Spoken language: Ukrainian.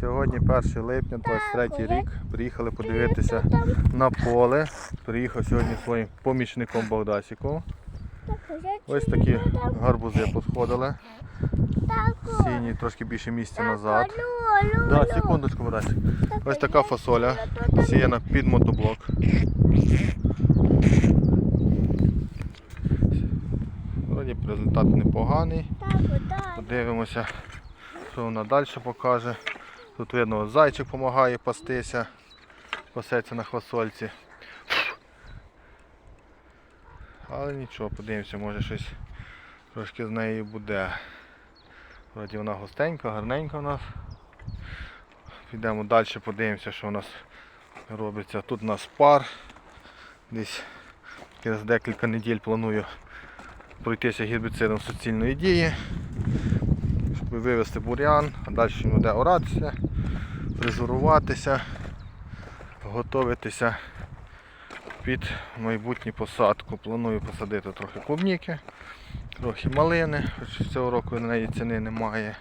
Сьогодні 1 липня, 23 рік. Приїхали подивитися на поле. Приїхав сьогодні своїм помічником Богдасіком. Ось такі гарбузи посходили. Сіні трошки більше місця назад. Да, секундочку, Богдасик. Ось така фасоля. Сіяна під мотоблок. Вроді результат непоганий. Подивимося, що вона далі покаже. Тут видно, зайчик допомагає пастися, пасеться на хвасольці. Але нічого, подивимося, може щось трошки з нею буде. Вроді вона густенька, гарненька у нас. Підемо далі, подивимося, що у нас робиться. Тут у нас пар. Десь через декілька неділь планую пройтися гербіцидом суцільної дії, щоб вивести бур'ян, а далі йде оратися, фрезеруватися, готуватися під майбутню посадку. Планую посадити трохи клубніки, трохи малини, хоч цього року на неї ціни немає.